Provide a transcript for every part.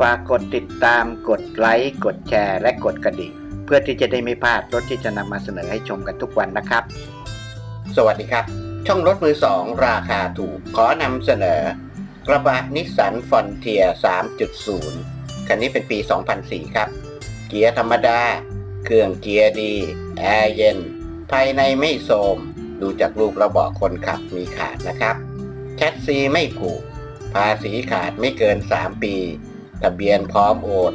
ฝากกดติดตามกดไลค์ กดแชร์ และกดกระดิ่ง เพื่อที่จะได้ไม่พลาดรถที่จะนำมาเสนอให้ชมกันทุกวันนะครับ สวัสดีครับ ช่องรถมือสองราคาถูก ขอนำเสนอ กระบะนิสสันฟอนเทีย3.0 คันนี้เป็นปี 2004 ครับ เกียร์ธรรมดา เครื่องเกียร์ดี แอร์เย็น ภายในไม่โทรมดูจากรูประเบาะคนขับมีขาดนะครับแคสซีไม่ผูก ภาษีขาดไม่เกิน 3 ปี ทะเบียนพร้อมโอน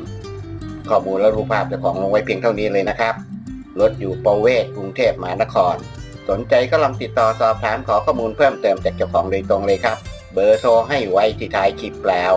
ข้อมูลและรูปภาพเจ้าของลงไว้เพียงเท่านี้เลยนะครับ รถอยู่ประเวศกรุงเทพมหานคร สนใจก็ลองติดต่อสอบถามขอข้อมูลเพิ่มเติมจากเจ้าของโดยตรงเลยครับ เบอร์โทรให้ไว้ที่ท้ายคลิปแล้ว